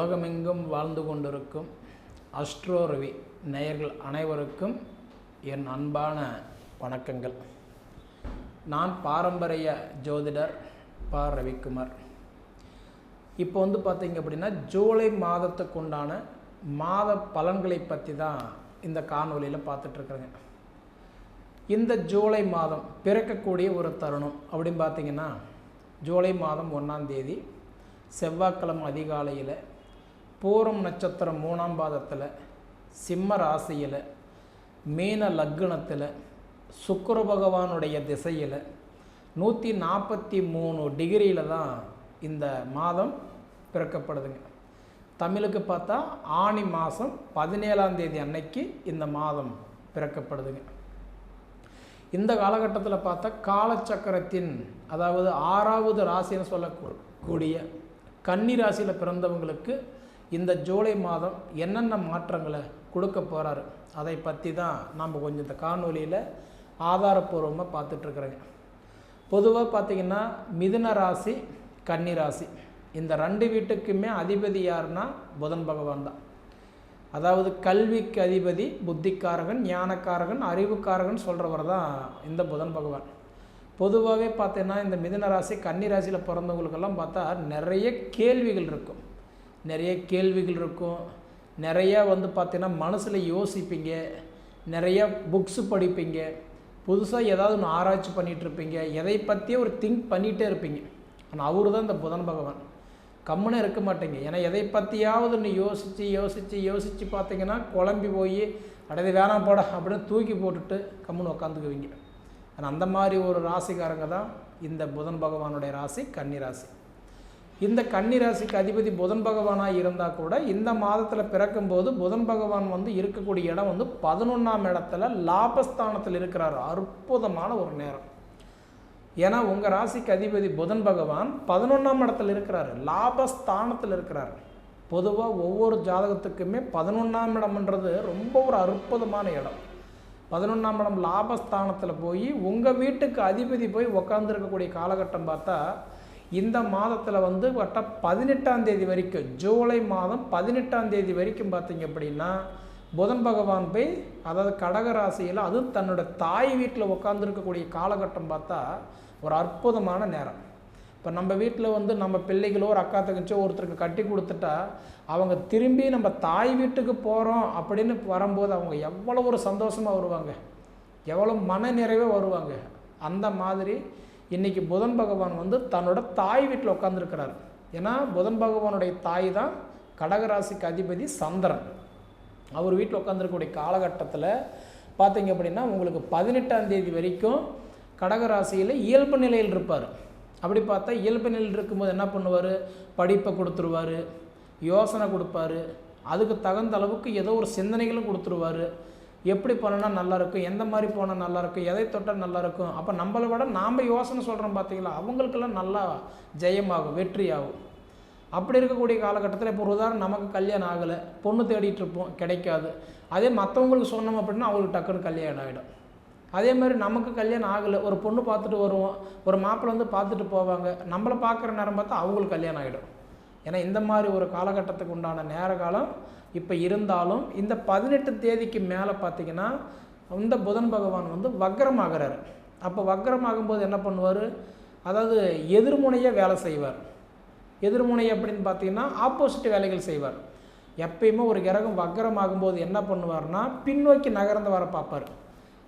உலகமெங்கும் வாழ்ந்து கொண்டிருக்கும் அஸ்ட்ரோ ரவி நேயர்கள் அனைவருக்கும் என் அன்பான வணக்கங்கள். நான் பாரம்பரிய ஜோதிடர் ப. ரவிக்குமார். இப்போ வந்து பார்த்தீங்க அப்படின்னா ஜூலை மாதத்துக்கு உண்டான மாத பலன்களை பற்றி தான் இந்த காணொலியில் பார்த்துட்ருக்குறேங்க இந்த ஜூலை மாதம் பிறக்கக்கூடிய ஒரு தருணம் அப்படின்னு பார்த்தீங்கன்னா ஜூலை மாதம் ஒன்றாம் தேதி செவ்வாய்க்கிழமை அதிகாலையில் பூரம் நட்சத்திரம் மூணாம் பாதத்தில் சிம்ம ராசியில் மீன லக்னத்தில் சுக்கர பகவானுடைய திசையில் நூற்றி நாற்பத்தி மூணு டிகிரியில் தான் இந்த மாதம் பிறக்கப்படுதுங்க. தமிழுக்கு பார்த்தா ஆணி மாதம் பதினேழாம் தேதி அன்னைக்கு இந்த மாதம் பிறக்கப்படுதுங்க. இந்த காலகட்டத்தில் பார்த்தா காலச்சக்கரத்தின் அதாவது ஆறாவது ராசின்னு சொல்லக்கூடிய கன்னி ராசியில் பிறந்தவங்களுக்கு இந்த ஜூலை மாதம் என்னென்ன மாற்றங்களை கொடுக்க போகிறாரு அதை பற்றி தான் நம்ம கொஞ்சம் இந்த காணொலியில் ஆதாரப்பூர்வமாக பார்த்துட்ருக்குறேங்க பொதுவாக பார்த்திங்கன்னா மிதுன ராசி கன்னி ராசி. இந்த ரெண்டு வீட்டுக்குமே அதிபதி யாருன்னா புதன் பகவான் தான். அதாவது கல்விக்கு அதிபதி புத்திக்காரகன் ஞானக்காரகன் அறிவுக்காரகன் சொல்கிறவர் தான் இந்த புதன் பகவான். பொதுவாகவே பார்த்தீங்கன்னா இந்த மிதுன ராசி கன்னி ராசியில் பிறந்தவங்களுக்கெல்லாம் பார்த்தா நிறைய கேள்விகள் இருக்கும். நிறைய கேள்விகள் இருக்கும். நிறைய வந்து பார்த்தீங்கன்னா மனசில் யோசிப்பீங்க. நிறைய புக்ஸு படிப்பீங்க. புதுசாக ஏதாவது ஒன்று ஆராய்ச்சி பண்ணிகிட்ருப்பீங்க எதை பற்றியே ஒரு திங்க் பண்ணிகிட்டே இருப்பீங்க. ஆனால் அவரு தான் இந்த புதன் பகவான். கம்முன்னு இருக்க மாட்டேங்க. ஏன்னா எதை பற்றியாவது ஒன்று யோசித்து யோசித்து யோசித்து பார்த்தீங்கன்னா குழம்பி போய் அடையது வேணாம் போட அப்படின்னு தூக்கி போட்டுட்டு கம்முன்னு உக்காந்துக்குவீங்க. ஆனால் அந்த மாதிரி ஒரு ராசிக்காரங்க தான் இந்த புதன் பகவானுடைய ராசி கன்னி ராசி. இந்த கன்னி ராசிக்கு அதிபதி புதன் பகவானாக இருந்தால் கூட இந்த மாதத்தில் பிறக்கும்போது புதன் பகவான் வந்து இருக்கக்கூடிய இடம் வந்து பதினொன்றாம் இடத்துல லாபஸ்தானத்தில் இருக்கிறார். அற்புதமான ஒரு நேரம். ஏன்னா உங்கள் ராசிக்கு அதிபதி புதன் பகவான் பதினொன்றாம் இடத்துல இருக்கிறாரு. லாபஸ்தானத்தில் இருக்கிறார். பொதுவாக ஒவ்வொரு ஜாதகத்துக்குமே பதினொன்றாம் இடம்ன்றது ரொம்ப ஒரு அற்புதமான இடம். பதினொன்றாம் இடம் லாபஸ்தானத்தில் போய் உங்கள் வீட்டுக்கு அதிபதி போய் உக்காந்துருக்கக்கூடிய காலகட்டம் பார்த்தா இந்த மாதத்தில் வந்து வட்ட பதினெட்டாம் தேதி வரைக்கும் ஜூலை மாதம் பதினெட்டாம் தேதி வரைக்கும் பார்த்தீங்க அப்படின்னா புதன் பகவான் போய் அதாவது கடக ராசியில் அதுவும் தன்னோட தாய் வீட்டில் உட்காந்துருக்கக்கூடிய காலகட்டம் பார்த்தா ஒரு அற்புதமான நேரம். இப்போ நம்ம வீட்டில் வந்து நம்ம பிள்ளைகளோ ஒரு அக்கா தங்கச்சோ ஒருத்தருக்கு கட்டி கொடுத்துட்டா அவங்க திரும்பி நம்ம தாய் வீட்டுக்கு போகிறோம் அப்படின்னு வரும்போது அவங்க எவ்வளோ ஒரு சந்தோஷமாக வருவாங்க. எவ்வளோ மன நிறைவே வருவாங்க. அந்த மாதிரி இன்றைக்கி புதன் பகவான் வந்து தன்னோட தாய் வீட்டில் உட்காந்துருக்கிறார் ஏன்னா புதன் பகவானுடைய தாய் தான் கடகராசிக்கு அதிபதி சந்திரன். அவர் வீட்டில் உட்காந்துருக்கக்கூடிய காலகட்டத்தில் பார்த்தீங்க அப்படின்னா உங்களுக்கு பதினெட்டாம் தேதி வரைக்கும் கடகராசியில் இயல்பு நிலையில் இருப்பார். அப்படி பார்த்தா இயல்பு நிலையில் இருக்கும்போது என்ன பண்ணுவார்? படிப்பை கொடுத்துருவார் யோசனை கொடுப்பாரு. அதுக்கு தகுந்த அளவுக்கு ஏதோ ஒரு சிந்தனைகளும் கொடுத்துருவாரு. எப்படி போனோன்னா நல்லாயிருக்கும் எந்த மாதிரி போனால் நல்லாயிருக்கும் எதை தொட்டால் நல்லாயிருக்கும் அப்போ நம்மளை விட நாம் யோசனை சொல்கிறோம் பார்த்தீங்களா அவங்களுக்கெல்லாம் நல்லா ஜெயமாகும் வெற்றியாகும். அப்படி இருக்கக்கூடிய காலகட்டத்தில் இப்போ ஒரு உதாரணம் நமக்கு கல்யாணம் ஆகலை பொண்ணு தேடிட்டு இருப்போம் கிடைக்காது. அதே மற்றவங்களுக்கு சொன்னோம் அப்படின்னா அவங்களுக்கு டக்குன்னு கல்யாணம் ஆகிடும் அதே மாதிரி நமக்கு கல்யாணம் ஆகலை ஒரு பொண்ணு பார்த்துட்டு வருவோம் ஒரு மாப்பிள்ளை வந்து பார்த்துட்டு போவாங்க நம்மளை பார்க்குற நேரம் பார்த்தா அவங்களுக்கு கல்யாணம் ஆகிடும் ஏன்னா இந்த மாதிரி ஒரு காலகட்டத்துக்கு உண்டான நேர காலம் இப்போ இருந்தாலும் இந்த பதினெட்டு தேதிக்கு மேலே பார்த்தீங்கன்னா இந்த புதன் பகவான் வந்து வக்ரமாகிறார். அப்போ வக்ரமாகும்போது என்ன பண்ணுவார்? அதாவது எதிர்முனையாக வேலை செய்வார். எதிர்முனை அப்படின்னு பார்த்தீங்கன்னா ஆப்போசிட் வேலைகள் செய்வார். எப்பயுமே ஒரு கிரகம் வக்ரமாகும்போது என்ன பண்ணுவார்னா பின்னோக்கி நகர்ந்து வர பார்ப்பார்.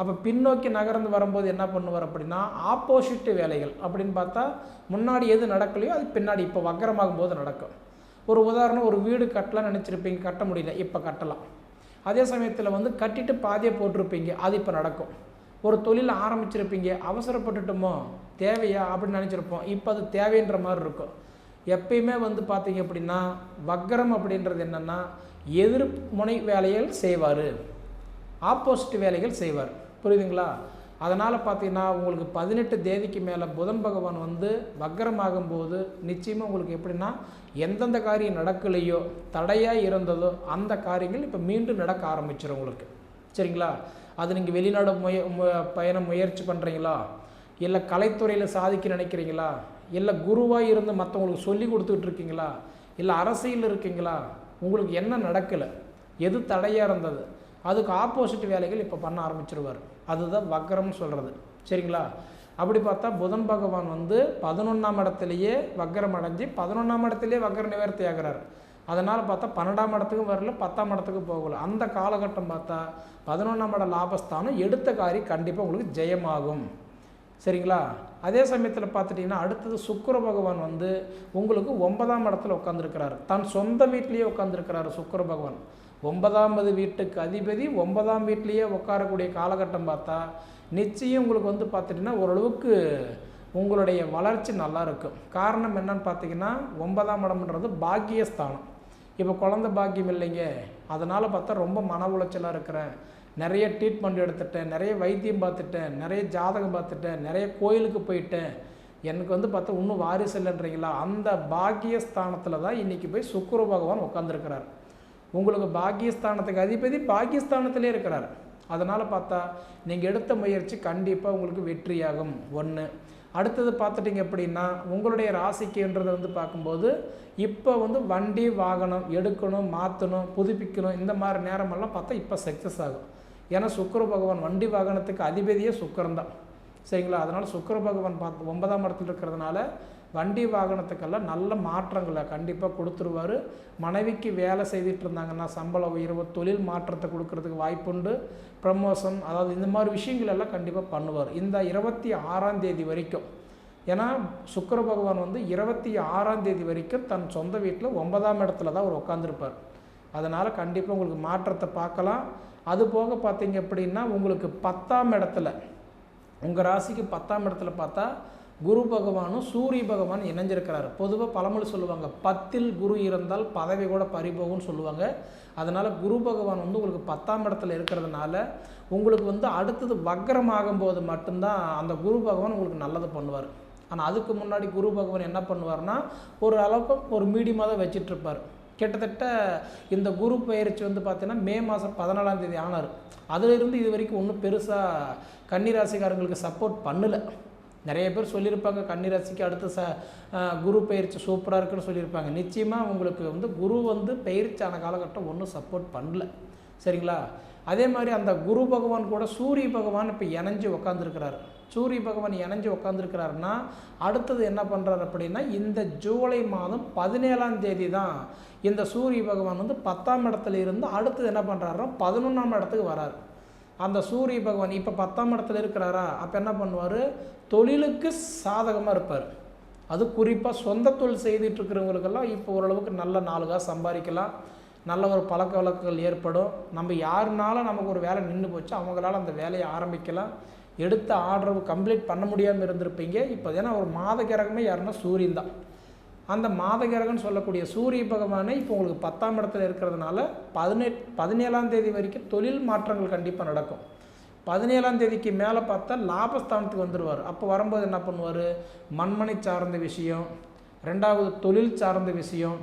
அப்போ பின்னோக்கி நகர்ந்து வரும்போது என்ன பண்ணுவார் அப்படின்னா ஆப்போசிட்டு வேலைகள் அப்படின்னு பார்த்தா முன்னாடி எது நடக்கலையோ அது பின்னாடி இப்போ வக்கரமாகும் போது நடக்கும். ஒரு உதாரணம் ஒரு வீடு கட்டலாம்னு நினச்சிருப்பீங்க கட்ட முடியல இப்போ கட்டலாம். அதே சமயத்தில் வந்து கட்டிட்டு பாதியை போட்டிருப்பீங்க அது இப்போ நடக்கும். ஒரு தொழில் ஆரம்பிச்சிருப்பீங்க அவசரப்பட்டுட்டோமோ தேவையா அப்படின்னு நினச்சிருப்போம் இப்போ அது தேவைன்ற மாதிரி இருக்கும். எப்பயுமே வந்து பார்த்தீங்க அப்படின்னா வக்கரம் அப்படின்றது என்னென்னா எதிர்முனை வேலைகள் செய்வார். ஆப்போசிட் வேலைகள் செய்வார். புரியுதுங்களா? அதனால் பார்த்தீங்கன்னா உங்களுக்கு பதினெட்டு தேதிக்கு மேலே புதன் பகவான் வந்து வக்கரமாகும்போது நிச்சயமாக உங்களுக்கு எப்படின்னா எந்தெந்த காரியம் நடக்கலையோ தடையாக இருந்ததோ அந்த காரியங்கள் இப்போ மீண்டும் நடக்க ஆரம்பிச்சிடும் உங்களுக்கு. சரிங்களா? அது நீங்கள் வெளிநாடு முய பயணம் முயற்சி பண்ணுறீங்களா இல்லை கலைத்துறையில் சாதிக்க நினைக்கிறீங்களா? இல்லை குருவாக இருந்து மற்றவங்களுக்கு சொல்லி கொடுத்துட்டு இருக்கீங்களா? இல்லை அரசியல் இருக்கீங்களா? உங்களுக்கு என்ன நடக்கலை? எது தடையாக இருந்தது? அதுக்கு ஆப்போசிட் வேலைகள் இப்போ பண்ண ஆரம்பிச்சிருவார். அதுதான் வக்கரம்னு சொல்கிறது சரிங்களா? அப்படி பார்த்தா புதன் பகவான் வந்து பதினொன்றாம் இடத்துலையே வக்கரம் அடைஞ்சு பதினொன்றாம் இடத்துலையே வக்கர நிவர்த்தி ஆகிறார். அதனால் பார்த்தா பன்னெண்டாம் இடத்துக்கும் வரல பத்தாம் இடத்துக்கு போகல. அந்த காலகட்டம் பார்த்தா பதினொன்றாம் இட லாபஸ்தானம் எடுத்த காரி கண்டிப்பாக உங்களுக்கு ஜெயமாகும். சரிங்களா? அதே சமயத்தில் பார்த்துட்டிங்கன்னா அடுத்தது சுக்கர பகவான் வந்து உங்களுக்கு ஒன்பதாம் இடத்துல உட்காந்துருக்கிறாரு தன் சொந்த வீட்லேயே உட்காந்துருக்கிறாரு சுக்கிர பகவான். ஒன்பதாம்பது வீட்டுக்கு அதிபதி ஒன்பதாம் வீட்லேயே உட்காரக்கூடிய காலகட்டம் பார்த்தா நிச்சயம் உங்களுக்கு வந்து பார்த்துட்டிங்கன்னா ஓரளவுக்கு உங்களுடைய வளர்ச்சி நல்லா இருக்கும். காரணம் என்னன்னு பார்த்தீங்கன்னா ஒன்பதாம் இடம்ன்றது பாக்கியஸ்தானம். இப்போ குழந்த பாக்கியம் இல்லைங்க. அதனால் பார்த்தா ரொம்ப மன உளைச்சலாக இருக்கிறேன். நிறைய ட்ரீட்மெண்ட் எடுத்துட்டேன். நிறைய வைத்தியம் பார்த்துட்டேன். நிறைய ஜாதகம் பார்த்துட்டேன். நிறைய கோயிலுக்கு போயிட்டேன். எனக்கு வந்து பார்த்தா இன்னும் வாரிசு இல்லைன்றீங்களா? அந்த பாக்கியஸ்தானத்தில் தான் இன்றைக்கி போய் சுக்குரு பகவான் உட்காந்துருக்கிறார் உங்களுக்கு பாகிஸ்தானத்துக்கு அதிபதி பாகிஸ்தானத்திலே இருக்கிறார். அதனால் பார்த்தா நீங்கள் எடுத்த முயற்சி கண்டிப்பாக உங்களுக்கு வெற்றியாகும். ஒன்று அடுத்தது பார்த்துட்டிங்க அப்படின்னா உங்களுடைய ராசிக்குன்றதை வந்து பார்க்கும்போது இப்போ வந்து வண்டி வாகனம் எடுக்கணும் மாற்றணும் புதுப்பிக்கணும் இந்த மாதிரி நேரமெல்லாம் பார்த்தா இப்போ சக்ஸஸ் ஆகும். ஏன்னா சுக்கர பகவான் வண்டி வாகனத்துக்கு அதிபதியே சுக்கரம் தான். சரிங்களா? அதனால் சுக்கர பகவான் பார்த்து ஒன்பதாம் இடத்துல இருக்கிறதுனால வண்டி வாகனத்துக்கெல்லாம் நல்ல மாற்றங்களை கண்டிப்பாக கொடுத்துருவார். மனைவிக்கு வேலை செய்துட்டு இருந்தாங்கன்னா சம்பள உயர்வு தொழில் மாற்றத்தை கொடுக்கறதுக்கு வாய்ப்புண்டு. ப்ரமோஷன் அதாவது இந்த மாதிரி விஷயங்கள் எல்லாம் கண்டிப்பாக பண்ணுவார். இந்த இருபத்தி ஆறாம் தேதி வரைக்கும் ஏன்னா சுக்கர பகவான் வந்து இருபத்தி ஆறாம் தேதி வரைக்கும் தன் சொந்த வீட்டில் ஒன்பதாம் இடத்துல தான் அவர் உட்காந்துருப்பார் அதனால் கண்டிப்பாக உங்களுக்கு மாற்றத்தை பார்க்கலாம். அது போக பார்த்தீங்க அப்படின்னா உங்களுக்கு பத்தாம் இடத்துல உங்கள் ராசிக்கு பத்தாம் இடத்துல பார்த்தா குரு பகவானும் சூரிய பகவான் இணைஞ்சிருக்கிறாரு. பொதுவாக பழமொழி சொல்லுவாங்க பத்தில் குரு இருந்தால் பதவி கூட பறிபோகும்னு சொல்லுவாங்க. அதனால் குரு பகவான் வந்து உங்களுக்கு பத்தாம் இடத்துல இருக்கிறதுனால உங்களுக்கு வந்து அடுத்தது வக்ரம் ஆகும்போது மட்டும்தான் அந்த குரு பகவான் உங்களுக்கு நல்லது பண்ணுவார். ஆனால் அதுக்கு முன்னாடி குரு பகவான் என்ன பண்ணுவார்னா ஒரு அளவுக்கு ஒரு மீடியமாக தான் வச்சிட்ருப்பார். கிட்டத்தட்ட இந்த குரு பயிற்சி வந்து பார்த்திங்கன்னா மே மாதம் பதினாலாம் தேதி ஆனார். அதிலிருந்து இது வரைக்கும் ஒன்றும் பெருசாக கன்னிராசிக்காரங்களுக்கு சப்போர்ட் பண்ணலை. நிறைய பேர் சொல்லியிருப்பாங்க கன்னிராசிக்கு அடுத்த ச குரு பயிற்சி சூப்பராக இருக்குன்னு சொல்லியிருப்பாங்க. நிச்சயமாக உங்களுக்கு வந்து குரு வந்து பயிற்சியான காலகட்டம் ஒன்றும் சப்போர்ட் பண்ணல. சரிங்களா? அதே மாதிரி அந்த குரு பகவான் கூட சூரிய பகவான் இப்போ இணைஞ்சு உக்காந்துருக்கிறார். சூரிய பகவான் இணைஞ்சு உக்காந்துருக்கிறாருன்னா அடுத்தது என்ன பண்ணுறாரு அப்படின்னா இந்த ஜூலை மாதம் பதினேழாம் தேதி தான் இந்த சூரிய பகவான் வந்து பத்தாம் இடத்துல இருந்து அடுத்தது என்ன பண்ணுறாருன்னா பதினொன்றாம் இடத்துக்கு வராரு. அந்த சூரிய பகவான் இப்போ பத்தாம் இடத்துல இருக்கிறாரா? அப்போ என்ன பண்ணுவார்? தொழிலுக்கு சாதகமாக இருப்பார். அது குறிப்பாக சொந்த தொழில் செய்துட்டு இருக்கிறவங்களுக்கெல்லாம் இப்போ ஓரளவுக்கு நல்ல நாளுகாக சம்பாதிக்கலாம். நல்ல ஒரு பழக்க வழக்கங்கள் ஏற்படும். நம்ம யாருனால நமக்கு ஒரு வேலை நின்று போச்சு அவங்களால அந்த வேலையை ஆரம்பிக்கலாம். எடுத்த ஆர்டர் கம்ப்ளீட் பண்ண முடியாமல் இருந்திருப்பீங்க. இப்போ ஏன்னா ஒரு மாத கிரகமே யாருன்னா சூரியன் தான். அந்த மாதகிரகன் சொல்லக்கூடிய சூரிய பகவானே இப்போ உங்களுக்கு பத்தாம் இடத்துல இருக்கிறதுனால பதினெட் பதினேழாம் தேதி வரைக்கும் தொழில் மாற்றங்கள் கண்டிப்பாக நடக்கும். பதினேழாம் தேதிக்கு மேலே பார்த்தா லாபஸ்தானத்துக்கு வந்துடுவார் அப்போ வரும்போது என்ன பண்ணுவார்? மண்மனை சார்ந்த விஷயம் ரெண்டாவது தொழில் சார்ந்த விஷயம்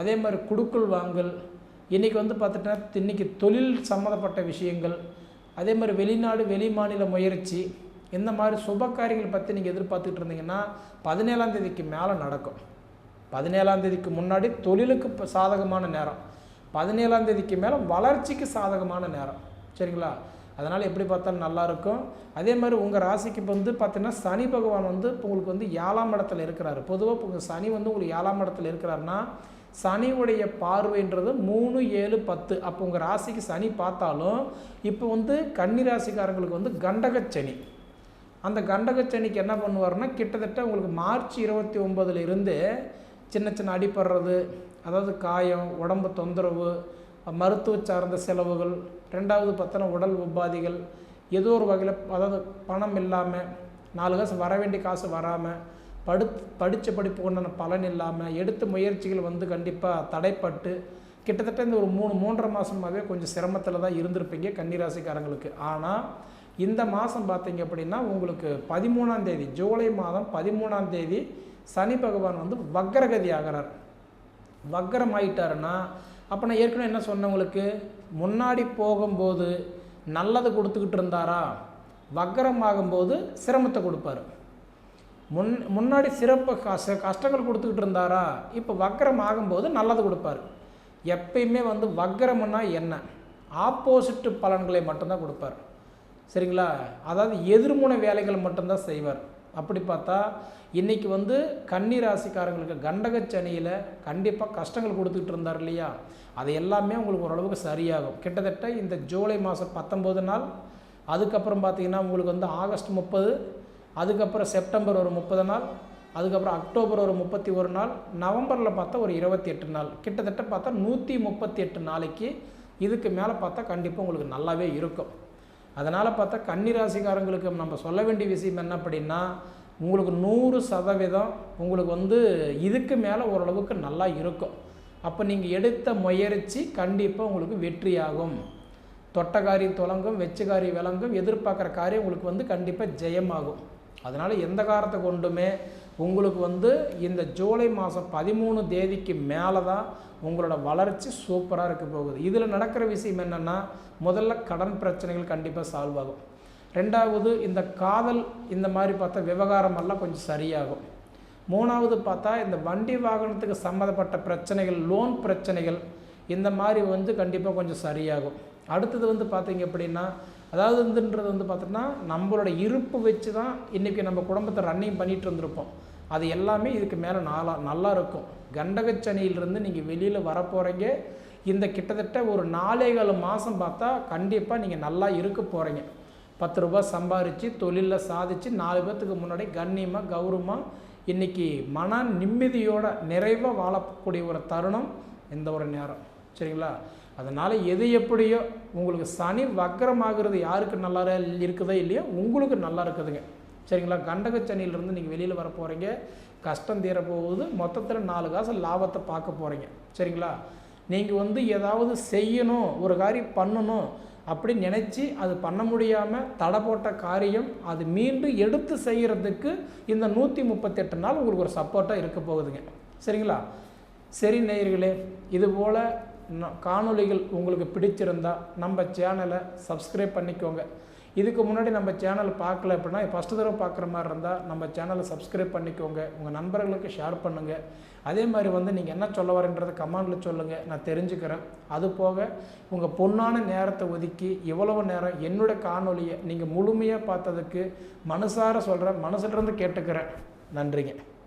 அதே மாதிரி குடுக்கல் வாங்கல் இன்றைக்கி வந்து பார்த்துட்டா இன்றைக்கி தொழில் சம்மந்தப்பட்ட விஷயங்கள் அதே மாதிரி வெளிநாடு வெளி மாநில முயற்சி இந்த மாதிரி சுப காரியங்கள் பற்றி நீங்கள் எதிர்பார்த்துட்டு இருந்தீங்கன்னா பதினேழாம் தேதிக்கு மேலே நடக்கும். பதினேழாம் தேதிக்கு முன்னாடி தொழிலுக்கு இப்போ சாதகமான நேரம். பதினேழாம் தேதிக்கு மேலே வளர்ச்சிக்கு சாதகமான நேரம். சரிங்களா? அதனால் எப்படி பார்த்தாலும் நல்லாயிருக்கும் அதே மாதிரி உங்கள் ராசிக்கு இப்போ வந்து பார்த்தீங்கன்னா சனி பகவான் வந்து இப்போ உங்களுக்கு வந்து ஏழாம் இடத்துல இருக்கிறாரு. பொதுவாக இப்போ உங்கள் சனி வந்து உங்களுக்கு ஏழாம் இடத்துல இருக்கிறாருன்னா சனியுடைய பார்வைன்றது மூணு ஏழு பத்து. அப்போ உங்கள் ராசிக்கு சனி பார்த்தாலும் இப்போ வந்து கன்னி ராசிக்காரங்களுக்கு வந்து கண்டகச்சனி அந்த கண்டகச்சனிக்கு என்ன பண்ணுவார்னா கிட்டத்தட்ட உங்களுக்கு மார்ச் இருபத்தி ஒம்பதுலேருந்து இருந்து சின்ன சின்ன அடிப்படுறது அதாவது காயம் உடம்பு தொந்தரவு மருத்துவ சார்ந்த செலவுகள் ரெண்டாவது பார்த்தோன்னா உடல் உபாதிகள் ஏதோ ஒரு வகையில் அதாவது பணம் இல்லாமல் நாலு காசு வர வேண்டிய காசு வராமல் படு படித்த படிப்பு உண்டான பலன் இல்லாமல் எடுத்த முயற்சிகள் வந்து கண்டிப்பாக தடைப்பட்டு கிட்டத்தட்ட இந்த ஒரு மூணு மூன்றரை மாதமாகவே கொஞ்சம் சிரமத்தில் தான் இருந்திருப்பீங்க கன்னிராசிக்காரங்களுக்கு. ஆனால் இந்த மாதம் பார்த்தீங்க அப்படின்னா உங்களுக்கு பதிமூணாம் தேதி ஜூலை மாதம் பதிமூணாம் தேதி சனி பகவான் வந்து வக்கரகதி ஆகிறார் வக்கரம் ஆயிட்டாருன்னா அப்போ நான் ஏற்கனவே என்ன சொன்னவங்களுக்கு முன்னாடி போகும்போது நல்லது கொடுத்துக்கிட்டு இருந்தாரா? வக்கரம் ஆகும்போது சிரமத்தை கொடுப்பார். முன் முன்னாடி சிறப்பு கஷ்ட கஷ்டங்கள் கொடுத்துக்கிட்டு இருந்தாரா? இப்போ வக்கரம் ஆகும்போது நல்லது கொடுப்பாரு. எப்பயுமே வந்து வக்கரம்னா என்ன? ஆப்போசிட்டு பலன்களை மட்டும்தான் கொடுப்பார். சரிங்களா? அதாவது எதிர்முனை வேலைகள் மட்டும்தான் செய்வார். அப்படி பார்த்தா இன்றைக்கி வந்து கன்னி ராசிக்காரங்களுக்கு கண்டகச்சனியில் கண்டிப்பாக கஷ்டங்கள் கொடுத்துக்கிட்டு இருந்தார் இல்லையா? அது எல்லாமே உங்களுக்கு ஓரளவுக்கு சரியாகும். கிட்டத்தட்ட இந்த ஜூலை மாதம் பத்தொம்போது நாள் அதுக்கப்புறம் பார்த்தீங்கன்னா உங்களுக்கு வந்து ஆகஸ்ட் முப்பது அதுக்கப்புறம் செப்டம்பர் ஒரு முப்பது நாள் அதுக்கப்புறம் அக்டோபர் ஒரு முப்பத்தி ஒரு நாள் நவம்பரில் பார்த்தா ஒரு இருபத்தி எட்டு நாள். கிட்டத்தட்ட பார்த்தா நூற்றி முப்பத்தி எட்டு நாளைக்கு இதுக்கு மேலே பார்த்தா கண்டிப்பாக உங்களுக்கு நல்லாவே இருக்கும். அதனால் பார்த்தா கன்னிராசிக்காரங்களுக்கு நம்ம சொல்ல வேண்டிய விஷயம் என்ன அப்படின்னா உங்களுக்கு நூறு சதவீதம் உங்களுக்கு வந்து இதுக்கு மேலே ஓரளவுக்கு நல்லா இருக்கும். அப்போ நீங்கள் எடுத்த முயற்சி கண்டிப்பாக உங்களுக்கு வெற்றியாகும். தொட்டக்காரி தொலங்கும் வெச்சுக்காரி விளங்கும் எதிர்பார்க்குற காரியம் உங்களுக்கு வந்து கண்டிப்பாக ஜெயமாகும். அதனால் எந்த காரத்தை கொண்டுமே உங்களுக்கு வந்து இந்த ஜூலை மாதம் பதிமூணு தேதிக்கு மேலே தான் உங்களோட வளர்ச்சி சூப்பராக இருக்க போகுது. இதில் நடக்கிற விஷயம் என்னென்னா முதல்ல கடன் பிரச்சனைகள் கண்டிப்பாக சால்வ் ஆகும். ரெண்டாவது இந்த காதல் இந்த மாதிரி பார்த்தா விவகாரமெல்லாம் கொஞ்சம் சரியாகும். மூணாவது பார்த்தா இந்த வண்டி வாகனத்துக்கு சம்மந்தப்பட்ட பிரச்சனைகள் லோன் பிரச்சனைகள் இந்த மாதிரி வந்து கண்டிப்பாக கொஞ்சம் சரியாகும். அடுத்தது வந்து பார்த்தீங்க அப்படின்னா அதாவது வந்துன்றது வந்து பார்த்தோம்னா நம்மளோட இருப்பு வச்சு தான் இன்றைக்கி நம்ம குடும்பத்தை ரன்னிங் பண்ணிகிட்டு இருந்திருப்போம். அது எல்லாமே இதுக்கு மேலே நாளா நல்லா இருக்கும். கண்டகச்சனியிலிருந்து நீங்கள் வெளியில் வரப்போகிறீங்க இந்த கிட்டத்தட்ட ஒரு நாலேகால் மாதம் பார்த்தா கண்டிப்பாக நீங்கள் நல்லா இருக்க போகிறீங்க பத்து ரூபா சம்பாரித்து தொழிலில் சாதித்து நாலு பேர்த்துக்கு முன்னாடி கண்ணியமாக கௌரவமாக இன்றைக்கி மன நிம்மதியோட நிறைவாக வாழக்கூடிய ஒரு தருணம் இந்த ஒரு நேரம். சரிங்களா? அதனால் எது எப்படியோ உங்களுக்கு சனி வக்கரமாகிறது யாருக்கு நல்லா இருக்குதோ இல்லையோ உங்களுக்கு நல்லா இருக்குதுங்க. சரிங்களா? கண்டக சனியிலிருந்து நீங்கள் வெளியில் வர போகிறீங்க கஷ்டம் தீரப்போகுது மொத்தத்தில் நாலு காசு லாபத்தை பார்க்க போகிறீங்க சரிங்களா? நீங்கள் வந்து ஏதாவது செய்யணும் ஒரு காரியம் பண்ணணும் அப்படின்னு நினச்சி அது பண்ண முடியாமல் தடை போட்ட காரியம் அது மீண்டும் எடுத்து செய்கிறதுக்கு இந்த நூற்றி முப்பத்தெட்டு நாள் உங்களுக்கு ஒரு சப்போர்ட்டாக இருக்க போகுதுங்க. சரிங்களா? சரி நேயர்களே இதுபோல் காணொளிகள் உங்களுக்கு பிடிச்சிருந்தா நம்ம சேனலை சப்ஸ்கிரைப் பண்ணிக்கோங்க. இதுக்கு முன்னாடி நம்ம சேனல் பார்க்கல அப்படின்னா ஃபஸ்ட்டு தடவை பார்க்குற மாதிரி இருந்தால் நம்ம சேனலை சப்ஸ்கிரைப் பண்ணிக்கோங்க. உங்கள் நண்பர்களுக்கு ஷேர் பண்ணுங்கள் அதே மாதிரி வந்து நீங்கள் என்ன சொல்ல வரேன்றதை கமெண்டில் சொல்லுங்கள் நான் தெரிஞ்சுக்கிறேன். அது போக உங்கள் பொண்ணான நேரத்தை ஒதுக்கி இவ்வளவு நேரம் என்னோட காணொலியை நீங்கள் முழுமையாக பார்த்ததுக்கு மனசார சொல்கிறேன் மனசுலேருந்து கேட்டுக்கிறேன். நன்றிங்க.